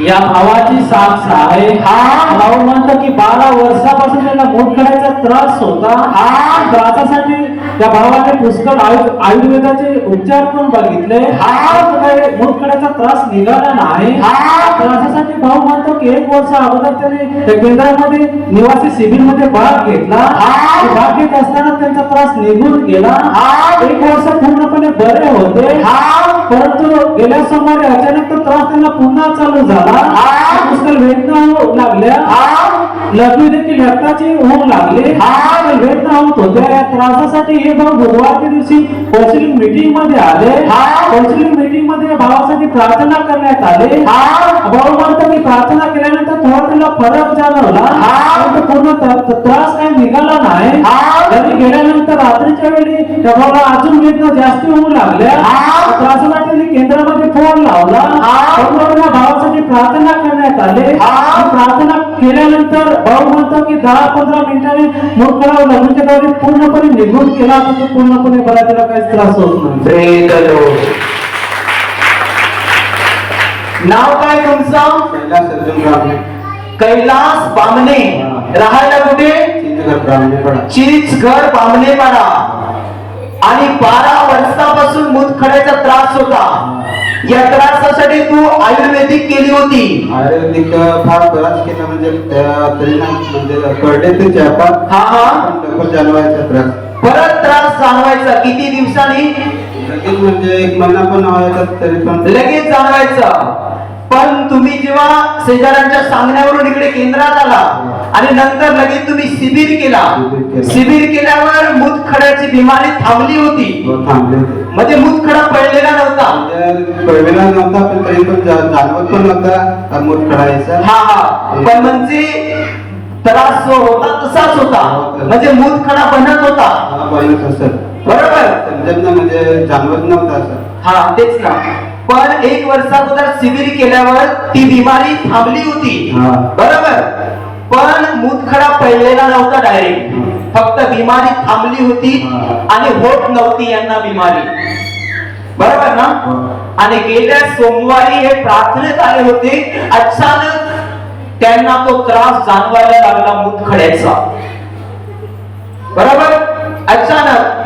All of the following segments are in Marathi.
या भावाची साक्ष आहे हा. भाऊ म्हणतो की बारा वर्षापासून त्याला मूतखड्याचा त्रास होता हा. त्रासासाठी त्या भावाने पुष्कळ आयु- आयुर्वेदाचे उपचार पण बघितले हा. काही मूतखड्याचा त्रास निघाला नाही हा. त्रासासाठी भाऊ म्हणतो की एक वर्ष अगोदर त्याने त्या केंद्रामध्ये निवासी शिबिरमध्ये भाग घेतला हा. भाग घेत असताना त्यांचा त्रास निघून गेला हा. एक वर्ष पूर्णपणे बरे होते हा परंतु गेल्या सोमवारी अचानक तो त्रास त्यांना पुन्हा चालू झाला. पुष्कळ वेदना होऊ लागल्या. लग्न देखील रक्ताची होऊ लागले. वेदना होत होत्या. या त्रासासाठी हे भाऊ बुधवारच्या दिवशी काउन्सिलिंग मीटिंगमध्ये आले. काउन्सिलिंग मीटिंगमध्ये भावासाठी प्रार्थना करण्यात आले. भाऊ म्हणतो की प्रार्थना केल्यानंतर थोडा त्याला फरक जाणवला. पूर्ण त्र- त्र- त्रास काही निघाला नाही हा. घरी गेल्यानंतर रात्रीच्या वेळी भावाला अजून वेदना जास्त होऊ लागल्या. त्रासासाठी त्यांनी केंद्रामध्ये फोन लावला भावासाठी प्रार्थना करण्यात आले हा. प्रार्थना केल्यानंतर भाऊ म्हणतो की दहा पंधरा मिनिटांनी मोठा लग्नाच्या दौरी पूर्णपणे निघून गेला तर तो पूर्णपणे बरा त्याला काहीच त्रास होत नाही. नाव काय तुमचं कैलास अर्जुन कैलास बामणे राहायला कुठे? पडा चीच घर बामणेपाडा आणि बारा वर्षापासून मुतखड्याचा त्रास होता. या त्रासासाठी तू आयुर्वेदिक केली होती. आयुर्वेदिक फार बराच केला म्हणजे म्हणजे हा हा. जाणवायचा त्रास. परत त्रास जाणवायचा. किती दिवसांनी? लगेच म्हणजे एक महिना पण व्हायचा तरी पण. लगेच जाणवायचं. पण तुम्ही जेव्हा शेजाऱ्यांच्या सांगण्यावरून इकडे केंद्रात आला आणि नंतर लगेच तुम्ही शिबिर केला शिबिर केलं. शिबिर केल्यावर मुतखड्याची बिमारी थांबली होती. होते. म्हणजे मुतखडा पडलेला नव्हता. म्हणजे कळलेला नव्हता पण तरी पण जाणवत पण नव्हता मूठ कढायचा हा हा. पण म्हणजे त्रास जो होता तसाच होता. म्हणजे मुतखडा बनत होता. हा बनत असत बरोबर. म्हणजे जाणवत नव्हता हा तेच ना. पण एक वर्षाअगोदर शिबिर केल्यावर ती बिमारी थांबली होती. बरोबर? पण मुतखडा पडलेला नव्हता डायरेक्ट फक्त बिमारी थांबली होती. आणि होत नव्हती यांना बिमारी. बरोबर ना. आणि गेल्या सोमवारी हे प्रार्थनेत आले होते अचानक त्यांना तो त्रास जाणवायला लागला मुतखड्याचा बरोबर? अचानक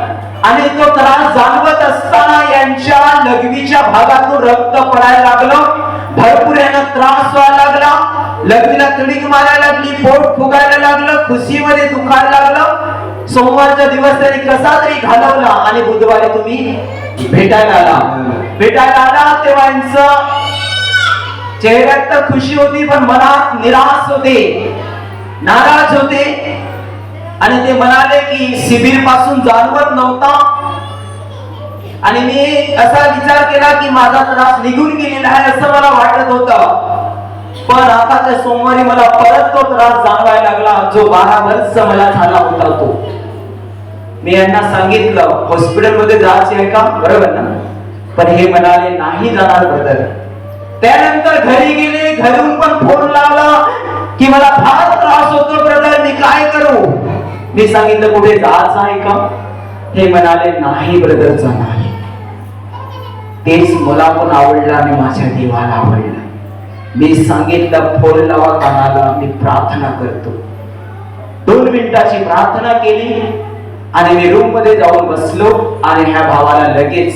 आणि तो त्रास जाणवत असताना यांच्या लघवीच्या भागातून रक्त पडायला लागलं. भरपूर यांना त्रास व्हायला लागला. लग्नीला तडीक मारायला लागली पोट फुगायला लागलं खुशीमध्ये दुखायला लागलं. सोमवारचा दिवस त्यांनी कसा तरी घालवला आणि बुधवारी तुम्ही भेटायला आला. भेटायला आला तेव्हा यांचं चेहऱ्यात तर खुशी होती पण मनात निराश होते. नाराज होते. आणि ते म्हणाले की शिबिरपासून जाणवत नव्हता. आणि मी असा विचार केला की माझा त्रास निघून गेलेला आहे असं मला वाटत होतं. पण आता त्या सोमवारी मला परत तो त्रास जाणवायला लागला जो बारा वर्ष मला झाला होता तो. मी यांना सांगितलं हॉस्पिटलमध्ये जायचे आहे का? बरोबर ना. पण हे म्हणाले नाही जाणार ब्रदर त्यानंतर घरी गेले घरून पण फोन लावला की मला फार मी सांगितलं कुठे जायचं आहे का? हे म्हणाले नाही ब्रदर जाणार तेच मला पण आवडलं आणि माझ्या देवाला आवडलं. मी सांगितलं फोन लावा कानाला मी प्रार्थना करतो. दोन मिनिटाची प्रार्थना केली आणि मी रूममध्ये जाऊन बसलो आणि ह्या भावाला लगेच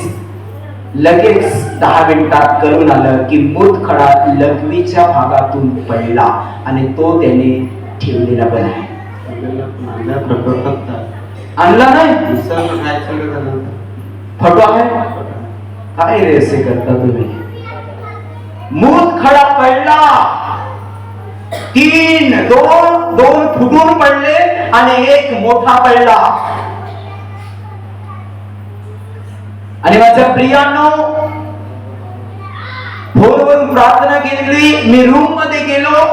लगेच दहा मिनिटात कळून आलं की मूतखडा लघवीच्या भागातून पडला आणि तो त्याने ठेवलेला पण आहे. आपल्याला आणला नाही? काय झालं. फोटो आहे? काय रे असे करता तुम्ही? मूतखडा पडला. तीन दोन दोन फुटून पडले आणि एक मोठा पडला. आणि माझ्या प्रियांनो फोनवरून प्रार्थना केली. मी रूममध्ये गेलो.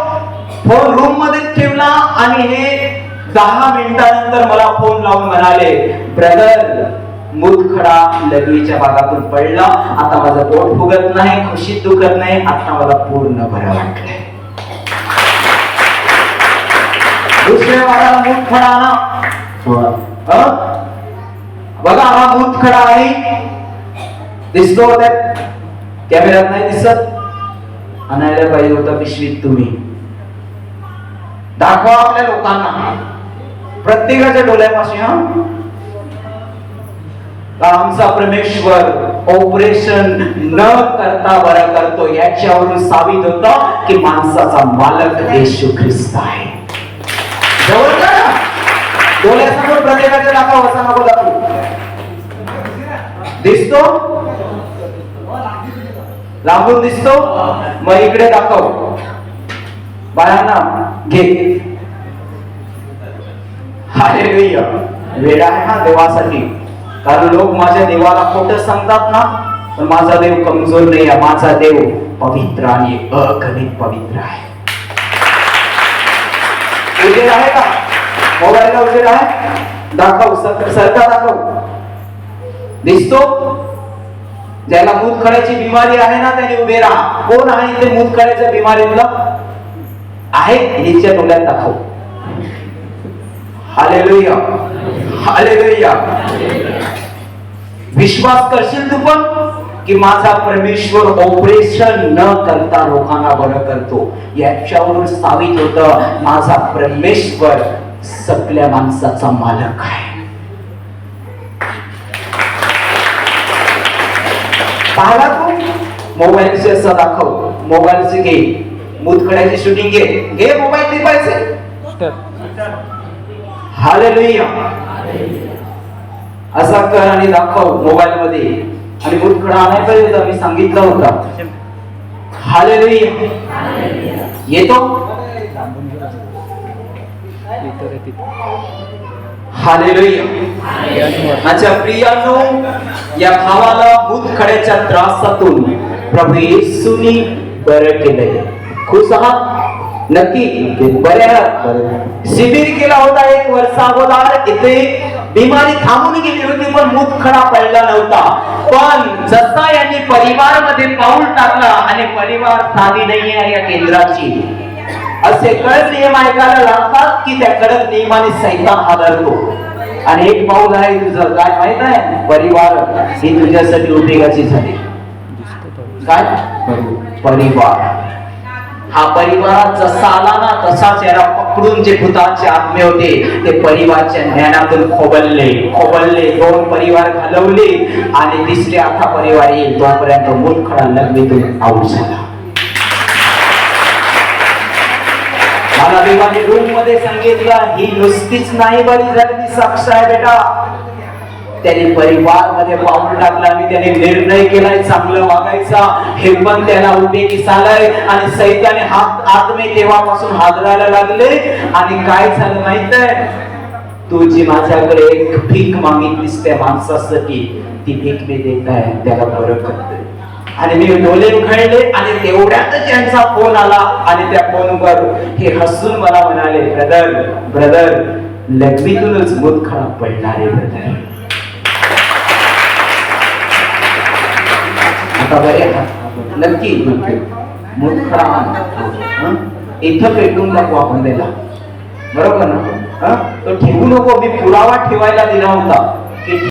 फोन रूममध्ये ठेवला आणि हे दहा मिनिटानंतर मला फोन लावून म्हणाले ब्रदर मुतखडा लघवीच्या भागातून पडला. आता माझं पोट फुगत नाही खुशीत दुखत नाही. आता मला पूर्ण बरं वाटलंय. दुसऱ्या भागाला ना. हं? बघा हा मुतखडा आहे. दिसतो कॅमेऱ्यात नाही दिसत. आणायला पाहिजे होता पिशवीत तुम्ही. दाखवा आपल्या लोकांना. प्रत्येकाच्या डोळ्यापाशी हा? आमचा परमेश्वर ऑपरेशन न करता बरं करतो याच्यावरून साबित होत की माणसाचा मालक येशू ख्रिस्त आहे. डोळ्यासमोर प्रत्येकाच्या दाखव असा नको दाखवू. दिसतो? लांबून दिसतो? मग इकडे दाखव. बाळांना घे. हालेलुया. वेळ आहे हा देवासाठी. कारण लोक माझ्या देवाला खोटं सांगतात ना पण माझा देव कमजोर नाही आहे माझा देव पवित्र आणि अगणित पवित्र आहे. उजेड आहे का? मोबाईलला उजेड आहे? दाखव सर- सरका दाखव. दिसतो? ज्याला मूतखड्याची बिमारी आहे ना त्याने उभे राहा. कोण आहे ते मूतखड्याच्या बिमारीतला आहे? हिच्या तोंडात दाखव. हालेलुया. हालेलुया. विश्वास करशील तू पण? की माझा परमेश्वर ऑपरेशन न करता लोकांना बरं करतो. याच्यावरून साबित होत माझा परमेश्वर सगळ्या माणसाचा मालक आहे. पाहिला तू? मोबाईलचे असं दाखव. मोबाईलचे घे. मुतखड्याची शूटिंग घे. घे मोबाईल टिपायचे हालेलुया असा कर आणि दाखव मोबाईल मध्ये. आणि मुतखडा आणायला मी सांगितलं होता. हालेलुया येतो? माझ्या प्रियानो या भावाला मुतखड्याच्या त्रासातून प्रभू येशूनी बरं केलंय. खुश आहात? नक्की. बरे आहात शिबिर केला होता एक वर्षा अगोदर. इथे बिमारी थांबून गेली होती पण मुतखडा पडला नव्हता. पण जसा यांनी परिवारमध्ये पाऊल टाकला आणि परिवार साधी नाही आहे या केंद्राची असे कडक नियम ऐकायला लागतात की त्या कडक नियमाने सैतान हादरतो. आणि एक पाऊल आहे तुझं. काय माहीत आहे? परिवार ही तुझ्यासाठी उपयोगाची झाली. काय? परिवार. हा परिवारात जसा आला ना तसाच याला पकडून जे भूताचे आत्मे होते ते परिवारच्या ज्ञानातून खोबलले. खोबलले दोन परिवार घालवले आणि तिसरे आता परिवार येईल. तोपर्यंत मूर्खडा लग्नीतून आऊट झाला. मला देवाने रूममध्ये सांगितलं ही नुसतीच नाही बरी झाली ती साक्ष आहे बेटा. त्याने परिवारमध्ये पाहून टाकला. आणि त्याने निर्णय केलाय चांगलं वागायचा. हे पण त्याला उपयोगी आलाय आणि सैताने हात आत्मे तेव्हापासून हादरायला लागले. आणि काय झालं माहीत आहे तू जी माझ्याकडे एक भीक मागितलीस त्या माणसासाठी ती भीक मी देत आहे. त्याला बरं करतोय आणि मी डोले उघडले आणि तेवढ्यात त्यांचा फोन आला. आणि त्या फोनवर हे हसून मला म्हणाले ब्रदर ब्रदर लग्नीतूनच मूत खराब पडणारे ब्रदर. आता नक्की नक्की मूत इथं पेटून नको आपण त्याला बरोबर ना? तो ठेवू नको. मी पुरावा ठेवायला दिला होता. की